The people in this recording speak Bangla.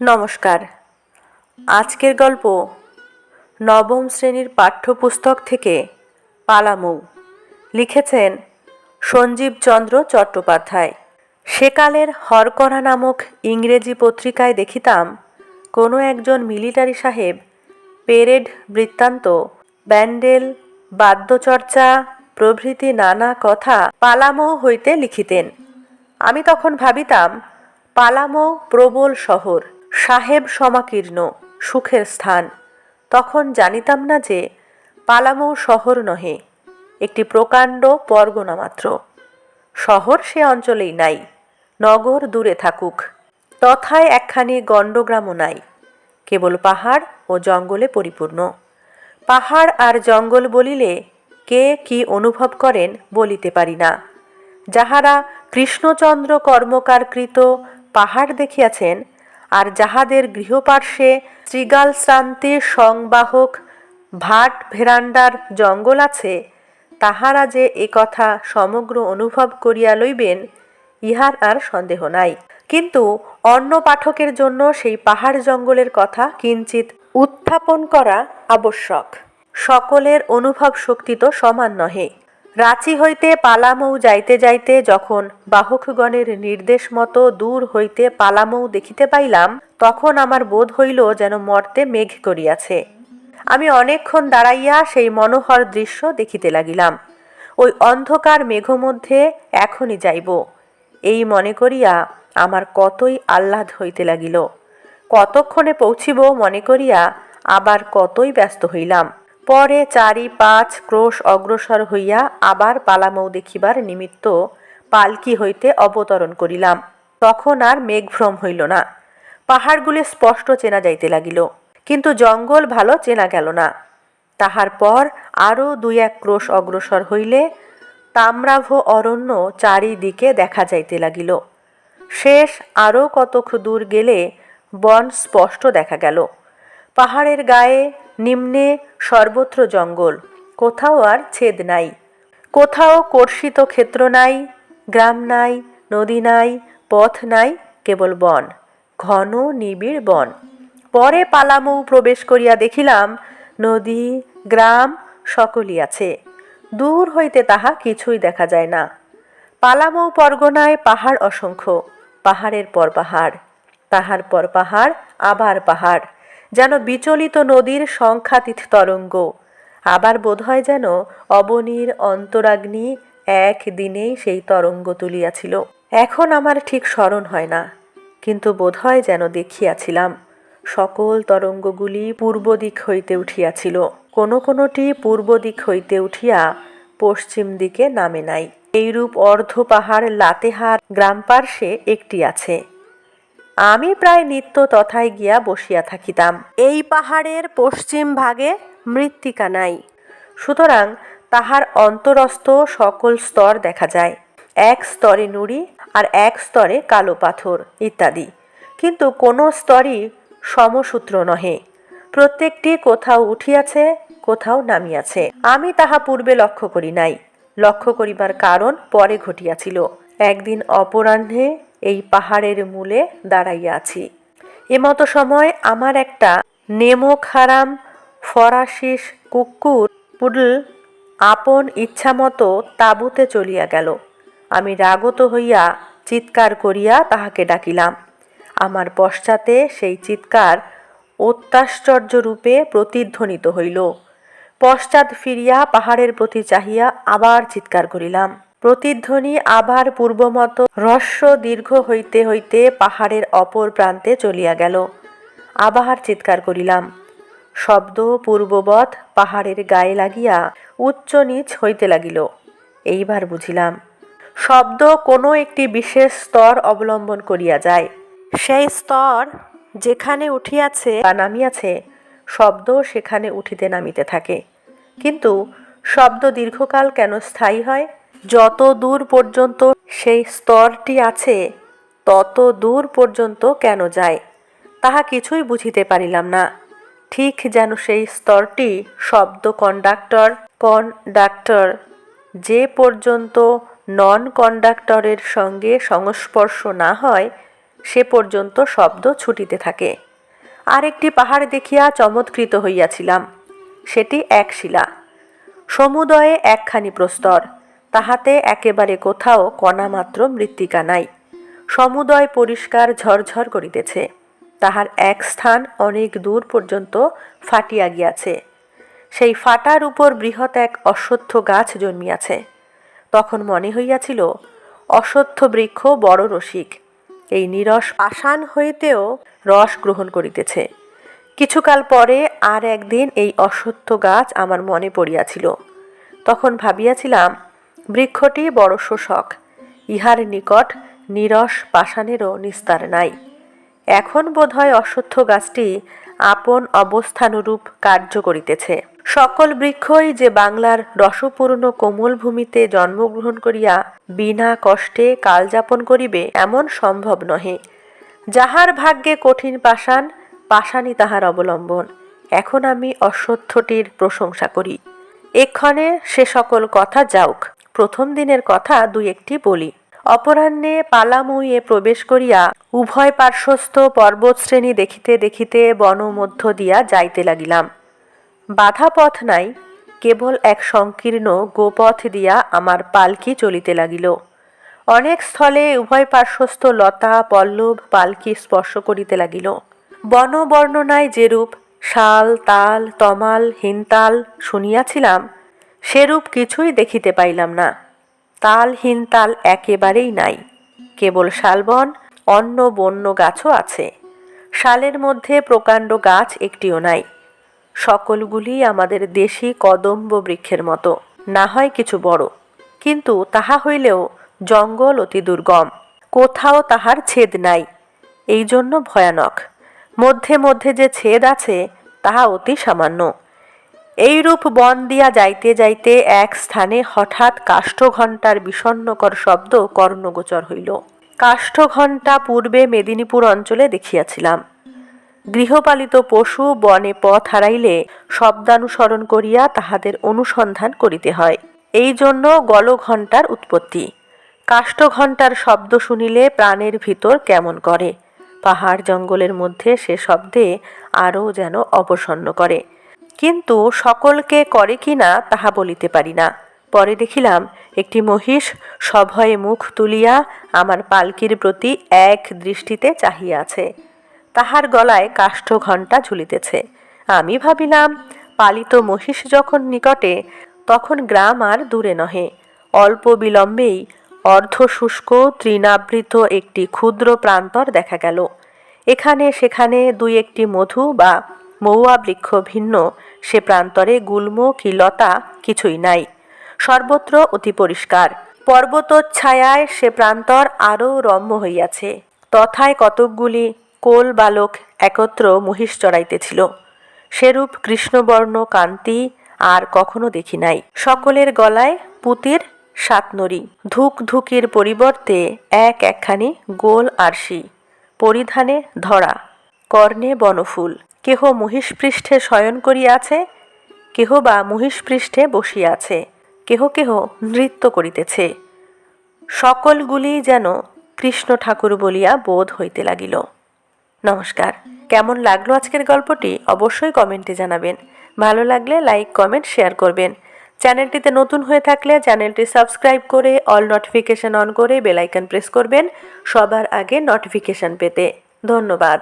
নমস্কার। আজকের গল্প নবম শ্রেণির পাঠ্যপুস্তক থেকে পালামৌ। লিখেছেন সঞ্জীব চন্দ্র চট্টোপাধ্যায়। সেকালের হরকরা নামক ইংরেজি পত্রিকায় দেখিতাম কোনো একজন মিলিটারি সাহেব, পেরেড বৃত্তান্ত, ব্যান্ডেল, বাদ্যচর্চা, প্রভৃতি নানা কথা পালামৌ হইতে লিখিতেন। আমি তখন ভাবিতাম, পালামৌ প্রবল শহর। সাহেব সমাকীর্ণ, সুখের স্থান। তখন জানিতাম না যে, পালামৌ শহর নহে, একটি প্রকাণ্ড পরগনা মাত্র। শহর সে অঞ্চলেই নাই, নগর দূরে থাকুক। তথায় একখানি গণ্ডগ্রামও নাই, কেবল পাহাড় ও জঙ্গলে পরিপূর্ণ। পাহাড় আর জঙ্গল বলিলে কে কি অনুভব করেন বলিতে পারি না। যাহারা কৃষ্ণচন্দ্র কর্মকারকৃত পাহাড় দেখিয়াছেন আর যাহাদের গৃহপার্শ্বে শ্রীগাল শ্রান্তির সংবাহক ভাট ভেরান্ডার জঙ্গল আছে, তাহারা যে কথা সমগ্র অনুভব করিয়া লইবেন, ইহার আর সন্দেহ নাই। কিন্তু অন্য পাঠকের জন্য সেই পাহাড় জঙ্গলের কথা কিঞ্চিত উত্থাপন করা আবশ্যক। সকলের অনুভব শক্তি তো সমান নহে। রাঁচি হইতে পালামৌ যাইতে যাইতে যখন বাহকগণের নির্দেশ মতো দূর হইতে পালামৌ দেখিতে পাইলাম, তখন আমার বোধ হইল যেন মর্তে মেঘ করিয়াছে। আমি অনেকক্ষণ দাঁড়াইয়া সেই মনোহর দৃশ্য দেখিতে লাগিলাম। ওই অন্ধকার মেঘ মধ্যে এখনই যাইব। এই মনে করিয়া আমার কতই আহ্লাদ হইতে লাগিল। কতক্ষণে পৌঁছিব মনে করিয়া আবার কতই ব্যস্ত হইলাম। পরে চারি পাঁচ ক্রোশ অগ্রসর হইয়া আবার পালামৌ দেখিবার নিমিত্ত পালকি হইতে অবতরণ করিলাম। তখন আর মেঘভ্রম হইল না। পাহাড়গুলি স্পষ্ট চেনা যাইতে লাগিল, কিন্তু জঙ্গল ভালো চেনা গেল না। তাহার পর আরও দুই এক ক্রোশ অগ্রসর হইলে তাম্রাভ অরণ্য চারিদিকে দেখা যাইতে লাগিল। শেষ আরও কতক দূর গেলে বন স্পষ্ট দেখা গেল। পাহাড়ের গায়ে নিম্নে সর্বত্র জঙ্গল, কোথাও আর ছেদ নাই। কোথাও কর্ষিত ক্ষেত্র নাই, গ্রাম নাই, নদী নাই, পথ নাই, কেবল বন, ঘন নিবিড় বন। পরে পালামৌ প্রবেশ করিয়া দেখিলাম, নদী, গ্রাম সকলই আছে। দূর হইতে তাহা কিছুই দেখা যায় না। পালামৌ পরগনায় পাহাড় অসংখ্য, পাহাড়ের পর পাহাড়, তাহার পর পাহাড়, আবার পাহাড়। যেন বিচলিত নদীর সংখ্যাতীত তরঙ্গ। আবার বোধহয় যেন অবনীর অন্তরাগ্নি এক দিনেই সেই তরঙ্গ তুলিয়াছিল। এখন আমার ঠিক স্মরণ হয় না, কিন্তু বোধহয় যেন দেখিয়াছিলাম, সকল তরঙ্গগুলি পূর্ব দিক হইতে উঠিয়াছিল। কোনো কোনোটি পূর্ব দিক হইতে উঠিয়া পশ্চিম দিকে নামে নাই। এইরূপ অর্ধ পাহাড় লাতেহার গ্রাম পার্শ্বে একটি আছে। আমি প্রায় নিত্য তথায় গিয়া বসিয়া থাকিতাম। এই পাহাড়ের পশ্চিম ভাগে মৃত্তিকা নাই। সুতরাং তাহার অন্তরস্থ সকল স্তর দেখা যায়। এক স্তরে নুড়ি আর এক স্তরে কালো পাথর ইত্যাদি। কিন্তু কোনো স্তরই সমসূত্র নহে। প্রত্যেকটি কোথাও উঠিয়াছে, কোথাও নামিয়াছে। আমি তাহা পূর্বে লক্ষ্য করি নাই। লক্ষ্য করিবার কারণ পরে ঘটিয়াছিল। একদিন অপরাহ্নে এই পাহাড়ের মূলে দাঁড়াইয়া আছি। এমতো সময় আমার একটা নেমো খারাম ফরাসিস কুকুর পুডল আপন ইচ্ছামতো তাঁবুতে চলিয়া গেল। আমি রাগত হইয়া চিৎকার করিয়া তাহাকে ডাকিলাম। আমার পশ্চাতে সেই চিৎকার অত্যাশ্চর্য রূপে প্রতিধ্বনিত হইল। পশ্চাৎ ফিরিয়া পাহাড়ের প্রতি চাহিয়া আবার চিৎকার করিলাম। প্রতিধ্বনি আবার পূর্বমত হ্রস্ব দীর্ঘ হইতে হইতে পাহাড়ের অপর প্রান্তে চলিয়া গেল। আবার চিৎকার করিলাম। শব্দ, পূর্ববৎ পাহাড়ের গায়ে লাগিয়া উচ্চ নিচ হইতে লাগিল। এইবার বুঝিলাম, শব্দ কোনো একটি বিশেষ স্তর অবলম্বন করিয়া যায়। সেই স্তর যেখানে উঠিয়াছে বা নামিয়াছে, শব্দ সেখানে উঠিতে নামিতে থাকে। কিন্তু শব্দ দীর্ঘকাল কেন স্থায়ী হয়? যত দূর পর্যন্ত সেই স্তরটি আছে তত দূর পর্যন্ত কেন যায়, তাহা কিছুই বুঝিতে পারিলাম না। ঠিক যেন সেই স্তরটি শব্দ কন্ডাক্টর কন্ডাক্টর, যে পর্যন্ত নন কন্ডাক্টরের সঙ্গে সংস্পর্শ না হয়, সে পর্যন্ত শব্দ ছুটিতে থাকে। আরেকটি পাহাড় দেখিয়া চমৎকৃত হইয়াছিলাম, সেটি এক শিলা। সমুদয়ে একখানি প্রস্তর। তাহাতে একেবারে কোথাও কণামাত্র মৃত্তিকা নাই। সমুদয় পরিষ্কার ঝরঝর করিতেছে। তাহার এক স্থান অনেক দূর পর্যন্ত ফাটিয়া গিয়াছে। সেই ফাটার উপর বৃহৎ এক অশ্বত্থ গাছ জন্মিয়াছে। তখন মনে হইয়াছিল, অশ্বত্থ বৃক্ষ বড় রসিক। এই নিরস পাষাণ হইতেও রস গ্রহণ করিতেছে। কিছুকাল পরে আর একদিন এই অশ্বত্থ গাছ আমার মনে পড়িয়াছিল। তখন ভাবিয়াছিলাম বৃক্ষটি বড় শোষক। ইহার নিকট নিরস পাষাণেরও নিস্তার নাই। এখন বোধহয় অশ্বত্থ গাছটি আপন অবস্থানুরূপ কার্য করিতেছে। সকল বৃক্ষই যে বাংলার রসপূর্ণ কোমল ভূমিতে জন্মগ্রহণ করিয়া বিনা কষ্টে কালযাপন করিবে এমন সম্ভব নহে। যাহার ভাগ্যে কঠিন পাষাণ, পাষাণই তাহার অবলম্বন। এখন আমি অশ্বত্থটির প্রশংসা করি। এক্ষণে সে সকল কথা যাউক। প্রথম দিনের কথা দুই একটি বলি। অপরাহ্নে পালামুইয়ে প্রবেশ করিয়া উভয় পার্শ্বস্থ পর্বতশ্রেণী দেখিতে দেখিতে বনমধ্য দিয়া যাইতে লাগিলাম। বাধা পথ নাই, কেবল এক সংকীর্ণ গোপথ দিয়া আমার পালকি চলিতে লাগিল। অনেক স্থলে উভয় পার্শ্বস্থ লতা, পল্লব, পালকি স্পর্শ করিতে লাগিল। বন বর্ণনায় যেরূপ শাল, তাল, তমাল, হিনতাল শুনিয়াছিলাম সেরূপ কিছুই দেখিতে পাইলাম না। তাল হিনতাল একেবারেই নাই। কেবল শালবন অন্য বন্য গাছও আছে। শালের মধ্যে প্রকাণ্ড গাছ একটিও নাই। সকলগুলি আমাদের দেশি কদম্ব বৃক্ষের মতো। না হয় কিছু বড়। কিন্তু তাহা হইলেও জঙ্গল অতি দুর্গম। কোথাও তাহার ছেদ নাই। এই জন্য ভয়ানক। মধ্যে মধ্যে যে ছেদ আছে, তাহা অতি সামান্য। এইরূপ বন দিয়া যাইতে যাইতে এক স্থানে হঠাৎ কাষ্ঠঘণ্টার বিষণ্নকর শব্দ কর্ণগোচর হইল। কাষ্ঠঘণ্টা পূর্বে মেদিনীপুর অঞ্চলে দেখিয়াছিলাম। গৃহপালিত পশু বনে পথ হারাইলে শব্দানুসরণ করিয়া তাহাদের অনুসন্ধান করিতে হয়। এই জন্য গলঘণ্টার উৎপত্তি। কাষ্ঠঘণ্টার শব্দ শুনিলে প্রাণের ভিতর কেমন করে? পাহাড় জঙ্গলের মধ্যে সে শব্দে আরও যেন অবসন্ন করে। কিন্তু সকলকে করে কি না তাহা বলিতে পারি না। পরে দেখিলাম, একটি মহিষ সভয়ে মুখ তুলিয়া আমার পালকির প্রতি এক দৃষ্টিতে চাহিয়া আছে। তাহার গলায় কাষ্ঠ ঘণ্টা ঝুলিতেছে। আমি ভাবিলাম, পালিত মহিষ যখন নিকটে, তখন গ্রাম আর দূরে নহে। অল্প বিলম্বেই অর্ধ শুষ্ক তৃণাবৃত একটি ক্ষুদ্র প্রান্তর দেখা গেল। এখানে সেখানে দুই একটি মধু বা মৌয়া বৃক্ষ ভিন্ন, সে প্রান্তরে গুল্ম কি লতা কিছুই নাই। সর্বত্র অতি পরিষ্কার। পর্বতচ্ছায়ায় সে প্রান্তর আরও রম্য হইয়াছে। তথায় কতকগুলি কোল বালক একত্র মহিষ চড়াইতেছিল। সেরূপ কৃষ্ণবর্ণ, কান্তি আর কখনো দেখি নাই। সকলের গলায় পুতির সাতনরি ধুক ধুকির পরিবর্তে এক একখানি গোল আরশি। পরিধানে ধরা। কর্ণে বনফুল। কেহ মহিষপৃষ্ঠে শয়ন করিয়াছে, কেহ বা মহিষপৃষ্ঠে বসিয়াছে, কেহ কেহ নৃত্য করিতেছে। সকলগুলি যেন কৃষ্ণ ঠাকুর বলিয়া বোধ হইতে লাগিল। নমস্কার। কেমন লাগল আজকের গল্পটি অবশ্যই কমেন্টে জানাবেন। ভালো লাগলে লাইক, কমেন্ট, শেয়ার করবেন। চ্যানেলটিতে নতুন হয়ে থাকলে চ্যানেলটি সাবস্ক্রাইব করে অল নোটিফিকেশন অন করে বেলাইকন প্রেস করবেন সবার আগে নোটিফিকেশন পেতে। ধন্যবাদ।